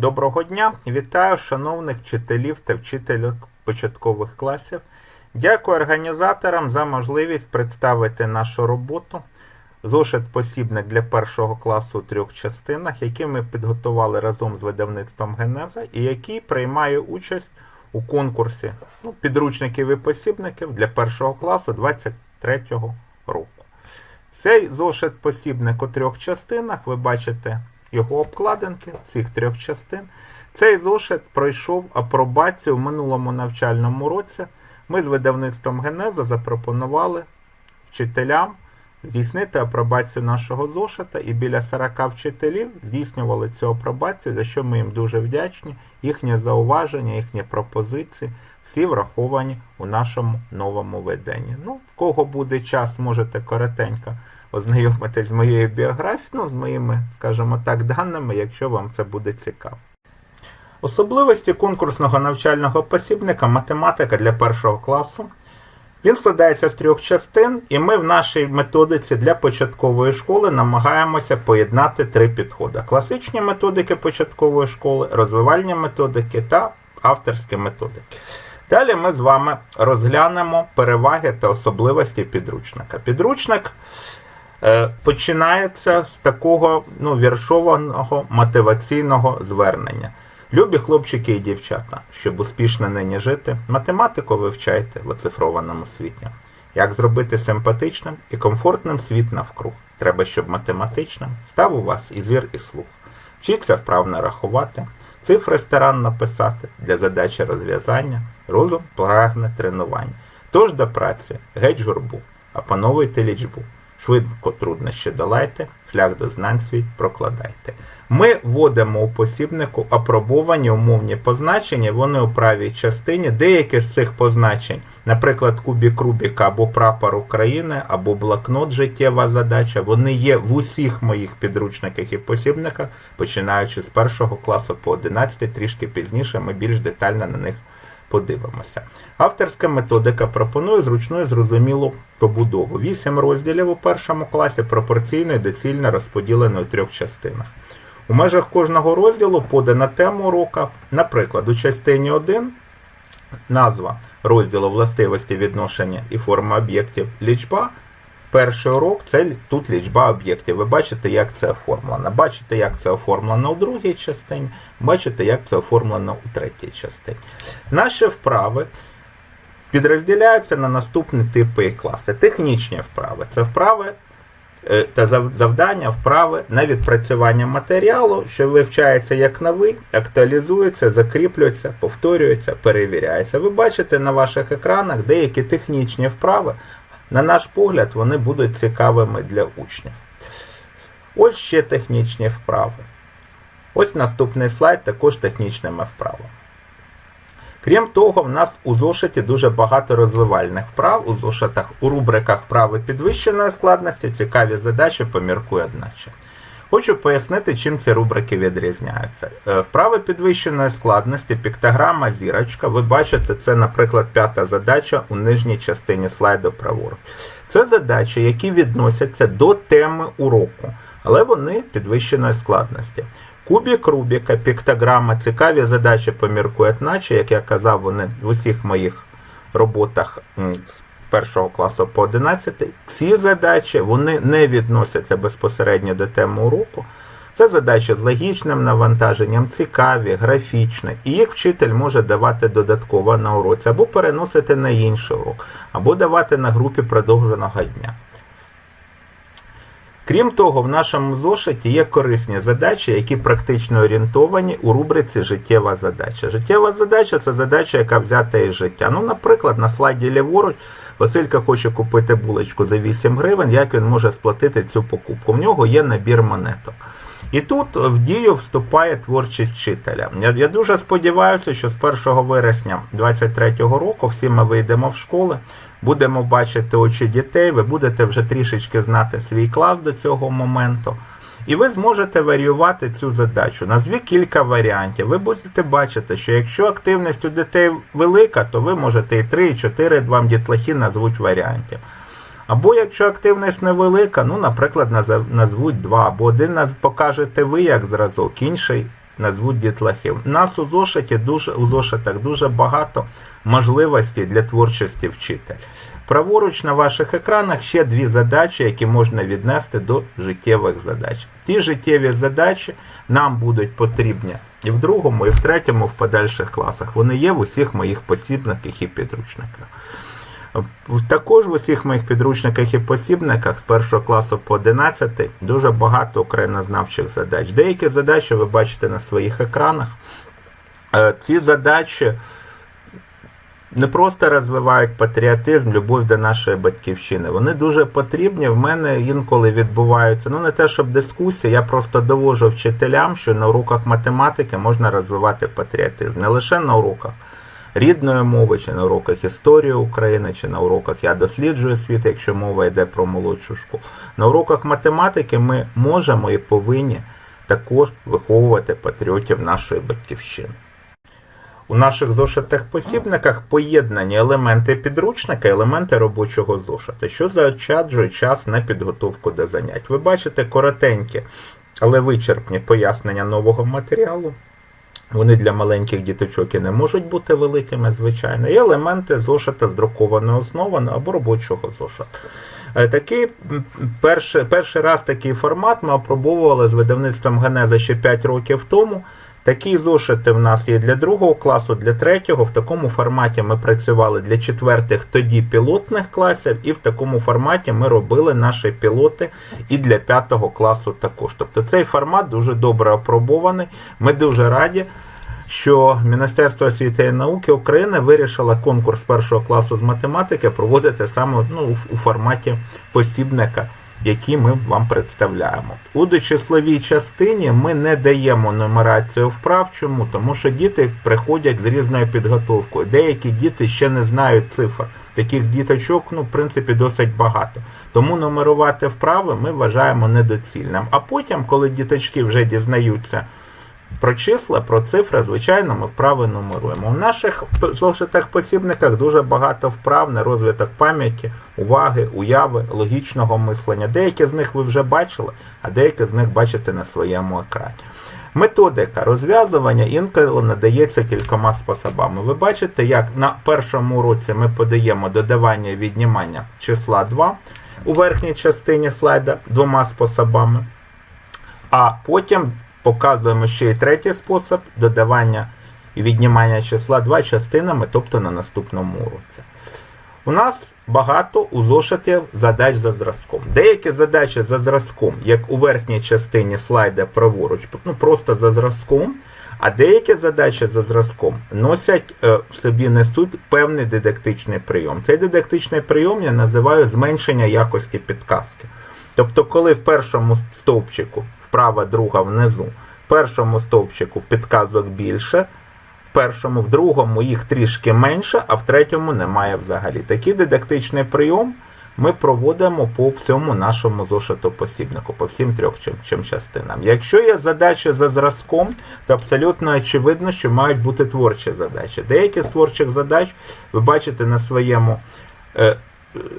Доброго дня! Вітаю шановних вчителів та вчителів початкових класів. Дякую організаторам за можливість представити нашу роботу. Зошит посібник для першого класу у трьох частинах, який ми підготували разом з видавництвом Генеза і який приймає участь у конкурсі ну, підручників і посібників для першого класу 2023 року. Цей зошит посібник у трьох частинах. Ви бачите його обкладинки цих трьох частин. Цей зошит пройшов апробацію в минулому навчальному році. Ми з видавництвом Генеза запропонували вчителям здійснити апробацію нашого зошита, і біля 40 вчителів здійснювали цю апробацію, за що ми їм дуже вдячні. Їхні зауваження, їхні пропозиції всі враховані у нашому новому виданні. Ну, в кого буде час, можете коротенько ознайомитись з моєю біографією, ну, з моїми, скажімо так, даними, якщо вам це буде цікаво. Особливості конкурсного навчального посібника математика для першого класу. Він складається з трьох частин, і ми в нашій методиці для початкової школи намагаємося поєднати три підходи: класичні методики початкової школи, розвивальні методики та авторські методики. Далі ми з вами розглянемо переваги та особливості підручника. Підручник починається з такого ну, віршованого мотиваційного звернення. Любі хлопчики і дівчата, щоб успішно нині жити, математику вивчайте в оцифрованому світі. Як зробити симпатичним і комфортним світ навкруг? Треба, щоб математичним став у вас і зір, і слух. Вчіться вправно рахувати, цифри старанно писати для задачі розв'язання, розум прагне тренування. Тож до праці, геть журбу, опановуйте лічбу. Швидко труднощі долайте, шлях до знань свій прокладайте. Ми вводимо у посібнику апробовані умовні позначення, вони у правій частині. Деякі з цих позначень, наприклад, кубік Рубіка або прапор України, або блокнот життєва задача, вони є в усіх моїх підручниках і посібниках, починаючи з першого класу по 11, трішки пізніше ми більш детально на них подивимося. Авторська методика пропонує зручну і зрозумілу побудову. Вісім розділів у першому класі пропорційно і доцільно розподілено у трьох частинах. У межах кожного розділу подана тема урока. Наприклад, у частині 1 назва розділу властивості відношення і форми об'єктів лічба. Перший урок це тут лічба об'єктів. Ви бачите, як це оформлено. Бачите, як це оформлено у другій частині, бачите, як це оформлено у третій частині. Наші вправи підрозділяються на наступні типи і класи. Технічні вправи це вправи е, та завдання, вправи на відпрацювання матеріалу, що вивчається як новий, актуалізується, закріплюється, повторюється, перевіряється. Ви бачите на ваших екранах деякі технічні вправи. На наш погляд, вони будуть цікавими для учнів. Ось ще технічні вправи. Ось наступний слайд також технічними вправами. Крім того, в нас у зошиті дуже багато розвивальних вправ. У зошитах у рубриках вправи підвищеної складності цікаві задачі поміркує одначе. Хочу пояснити, чим ці рубрики відрізняються. Е, Вправи підвищеної складності, піктограма, зірочка. Ви бачите, це, наприклад, п'ята задача у нижній частині слайду праворуч. Це задачі, які відносяться до теми уроку, але вони підвищеної складності. Кубік Рубіка, піктограма, цікаві задачі поміркують, наче, як я казав, вони в усіх моїх роботах першого класу по 11. Ці задачі вони не відносяться безпосередньо до теми уроку. Це задачі з логічним навантаженням, цікаві, графічні, і їх вчитель може давати додатково на уроці, або переносити на інший урок, або давати на групі продовженого дня. Крім того, в нашому зошиті є корисні задачі, які практично орієнтовані у рубриці Життєва задача. Життєва задача це задача, яка взята із життя. Ну, наприклад, на слайді ліворуч Василька хоче купити булочку за 8 гривень, як він може сплатити цю покупку? В нього є набір монеток. І тут в дію вступає творчість вчителя. Я, я дуже сподіваюся, що з 1 вересня 2023 року всі ми вийдемо в школи, будемо бачити очі дітей, ви будете вже трішечки знати свій клас до цього моменту. І ви зможете варіювати цю задачу. Назві кілька варіантів. Ви будете бачити, що якщо активність у дітей велика, то ви можете і 3, і 4 вам дітлахи назвуть варіантів. Або якщо активність невелика, ну, наприклад, назвуть два, або один покажете ви як зразок, інший назвуть дітлахів. Нас у зошиті дуже у зошитах дуже багато можливостей для творчості вчителя. Праворуч на ваших екранах ще дві задачі, які можна віднести до життєвих задач. Ті життєві задачі нам будуть потрібні і в другому, і в третьому, в подальших класах. Вони є в усіх моїх посібниках і підручниках. Також в усіх моїх підручниках і посібниках з першого класу по 11 дуже багато українознавчих задач. Деякі задачі ви бачите на своїх екранах. Е, Ці задачі не просто розвивають патріотизм, любов до нашої батьківщини. Вони дуже потрібні. В мене інколи відбуваються. Ну не те, щоб дискусії, я просто довожу вчителям, що на уроках математики можна розвивати патріотизм. Не лише на уроках рідної мови, чи на уроках історії України, чи на уроках я досліджую світ, якщо мова йде про молодшу школу. На уроках математики ми можемо і повинні також виховувати патріотів нашої батьківщини. У наших зошитих посібниках поєднані елементи підручника, елементи робочого зошита, що заощаджує час на підготовку до занять. Ви бачите коротенькі, але вичерпні пояснення нового матеріалу. Вони для маленьких діточок і не можуть бути великими, звичайно. І елементи зошита з друкованої основи або робочого зошита. Е, Такий перший, перший раз такий формат ми опробовували з видавництвом Генеза ще 5 років тому. Такі зошити в нас є для другого класу, для третього. В такому форматі ми працювали для четвертих, тоді пілотних класів, і в такому форматі ми робили наші пілоти і для п'ятого класу також. Тобто цей формат дуже добре опробований. Ми дуже раді, що Міністерство освіти і науки України вирішило конкурс першого класу з математики проводити саме ну, у- форматі посібника які ми вам представляємо. У дочисловій частині ми не даємо нумерацію вправ. Чому? Тому що діти приходять з різною підготовкою. Деякі діти ще не знають цифр. Таких діточок, ну, в принципі, досить багато. Тому нумерувати вправи ми вважаємо недоцільним. А потім, коли діточки вже дізнаються про числа, про цифри, звичайно, ми вправи нумеруємо. У наших зошитах посібниках дуже багато вправ на розвиток пам'яті, уваги, уяви, логічного мислення. Деякі з них ви вже бачили, а деякі з них бачите на своєму екрані. Методика розв'язування інколи надається кількома способами. Ви бачите, як на першому уроці ми подаємо додавання і віднімання числа 2 у верхній частині слайда двома способами. А потім показуємо ще й третій спосіб додавання і віднімання числа 2 частинами, тобто на наступному уроці. У нас багато у зошитів задач за зразком. Деякі задачі за зразком, як у верхній частині слайда праворуч, ну просто за зразком, а деякі задачі за зразком носять е, в собі несуть певний дидактичний прийом. Цей дидактичний прийом я називаю зменшення якості підказки. Тобто, коли в першому стовпчику, вправа, друга внизу, в першому стовпчику підказок більше, в першому, в другому їх трішки менше, а в третьому немає взагалі. Такий дидактичний прийом ми проводимо по всьому нашому зошиту посібнику, по всім трьох чим, чим частинам. Якщо є задачі за зразком, то абсолютно очевидно, що мають бути творчі задачі. Деякі з творчих задач ви бачите на своєму е,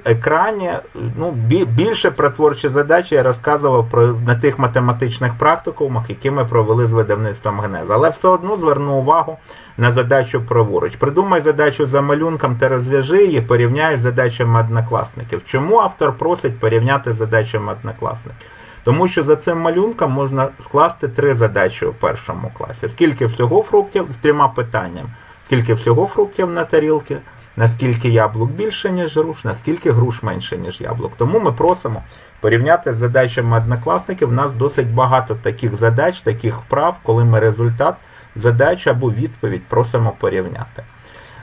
екрані. Ну, більше про творчі задачі я розказував про на тих математичних практикумах, які ми провели з видавництвом Генеза. Але все одно зверну увагу на задачу праворуч. Придумай задачу за малюнком та розв'яжи її, порівняй з задачами однокласників. Чому автор просить порівняти з задачами однокласників? Тому що за цим малюнком можна скласти три задачі у першому класі. Скільки всього фруктів з трьома питаннями. Скільки всього фруктів на тарілці, наскільки яблук більше, ніж груш, наскільки груш менше, ніж яблук. Тому ми просимо порівняти з задачами однокласників. У нас досить багато таких задач, таких вправ, коли ми результат задач або відповідь просимо порівняти.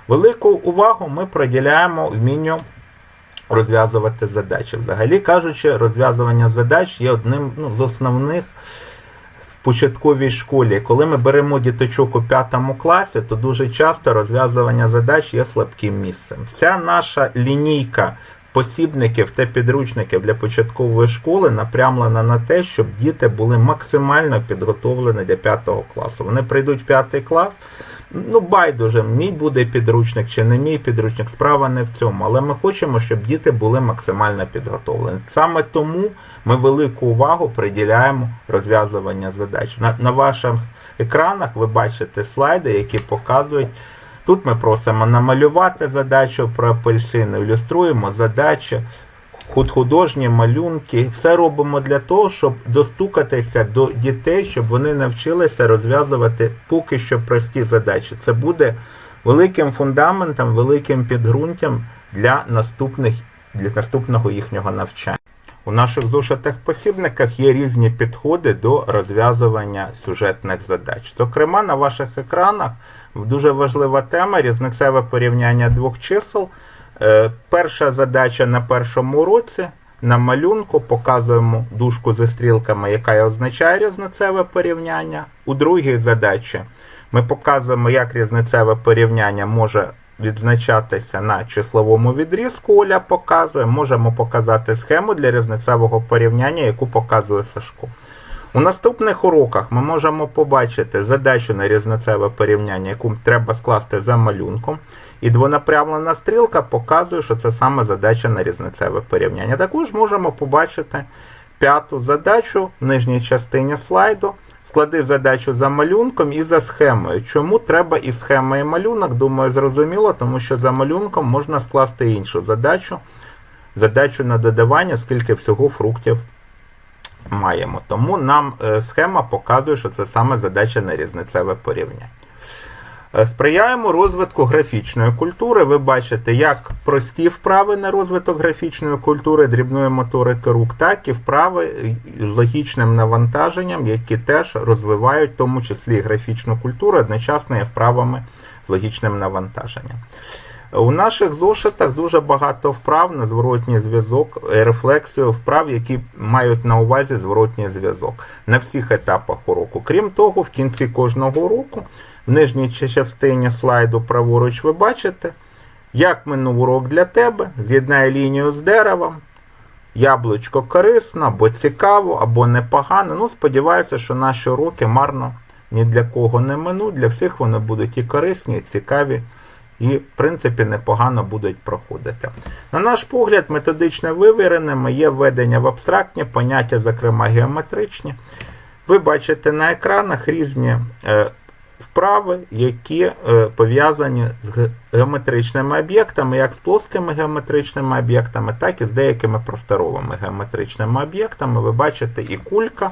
Велику увагу ми приділяємо вмінню розв'язувати задачі. Взагалі кажучи, розв'язування задач є одним ну, з основних початковій школі. Коли ми беремо діточок у п'ятому класі, то дуже часто розв'язування задач є слабким місцем. Вся наша лінійка посібників та підручників для початкової школи напрямлена на те, щоб діти були максимально підготовлені для п'ятого класу. Вони прийдуть п'ятий клас. Ну, байдуже, мій буде підручник чи не мій підручник, справа не в цьому. Але ми хочемо, щоб діти були максимально підготовлені. Саме тому ми велику увагу приділяємо розв'язування задач. На, на ваших екранах ви бачите слайди, які показують. Тут ми просимо намалювати задачу про апельсини, ілюструємо задачі, худ- художні малюнки. Все робимо для того, щоб достукатися до дітей, щоб вони навчилися розв'язувати поки що прості задачі. Це буде великим фундаментом, великим підґрунтям для наступних для наступного їхнього навчання. У наших зошитих посібниках є різні підходи до розв'язування сюжетних задач. Зокрема, на ваших екранах дуже важлива тема різницеве порівняння двох чисел. Е, Перша задача на першому уроці. На малюнку показуємо дужку зі стрілками, яка означає різницеве порівняння. У другій задачі ми показуємо, як різницеве порівняння може відзначатися на числовому відрізку. Оля показує. Можемо показати схему для різницевого порівняння, яку показує Сашко. У наступних уроках ми можемо побачити задачу на різницеве порівняння, яку треба скласти за малюнком. І двонапрямлена стрілка показує, що це саме задача на різницеве порівняння. Також можемо побачити п'яту задачу в нижній частині слайду. Склади задачу за малюнком і за схемою. Чому треба і схема, і малюнок? Думаю, зрозуміло, тому що за малюнком можна скласти іншу задачу. Задачу на додавання, скільки всього фруктів маємо. Тому нам е, схема показує, що це саме задача на різницеве порівняння. Е, Сприяємо розвитку графічної культури. Ви бачите, як прості вправи на розвиток графічної культури, дрібної моторики рук, так і вправи логічним навантаженням, які теж розвивають в тому числі графічну культуру, одночасно є вправами з логічним навантаженням. У наших зошитах дуже багато вправ на зворотній зв'язок, е, рефлексію вправ, які мають на увазі зворотній зв'язок на всіх етапах уроку. Крім того, в кінці кожного уроку, в нижній частині слайду праворуч ви бачите, як минув урок для тебе, з'єднай лінію з деревом, яблучко корисно, або цікаво, або непогано. Ну, сподіваюся, що наші уроки марно ні для кого не минуть. Для всіх вони будуть і корисні, і цікаві, і, в принципі, непогано будуть проходити. На наш погляд, методично вивіреними є введення в абстрактні поняття, зокрема геометричні. Ви бачите на екранах різні е, вправи, які е, пов'язані з геометричними об'єктами, як з плоскими геометричними об'єктами, так і з деякими просторовими геометричними об'єктами. Ви бачите і кулька,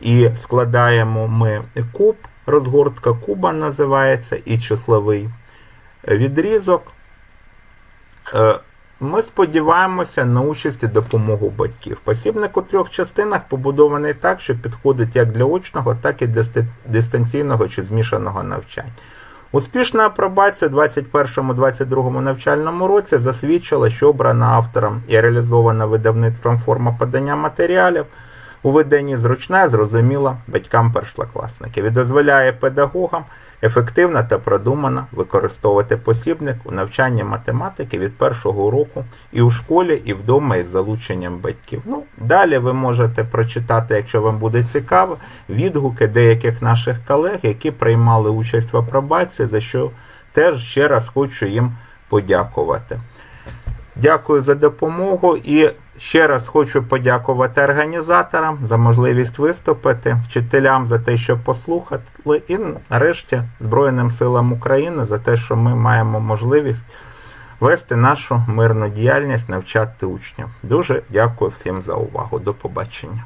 і складаємо ми куб, розгортка куба називається, і числовий відрізок. Е, Ми сподіваємося на участь і допомогу батьків. Посібник у трьох частинах побудований так, що підходить як для очного, так і для дистанційного чи змішаного навчання. Успішна апробація у 21-22 навчальному році засвідчила, що обрана автором і реалізована видавництвом форма подання матеріалів у виданні зручна зрозуміла батькам-першокласників і дозволяє педагогам ефективно та продумано використовувати посібник у навчанні математики від першого уроку і у школі, і вдома із залученням батьків. Ну, далі ви можете прочитати, якщо вам буде цікаво, відгуки деяких наших колег, які приймали участь в апробації, за що теж ще раз хочу їм подякувати. Дякую за допомогу і ще раз хочу подякувати організаторам за можливість виступити, вчителям за те, що послухали, і нарешті Збройним силам України за те, що ми маємо можливість вести нашу мирну діяльність, навчати учнів. Дуже дякую всім за увагу. До побачення.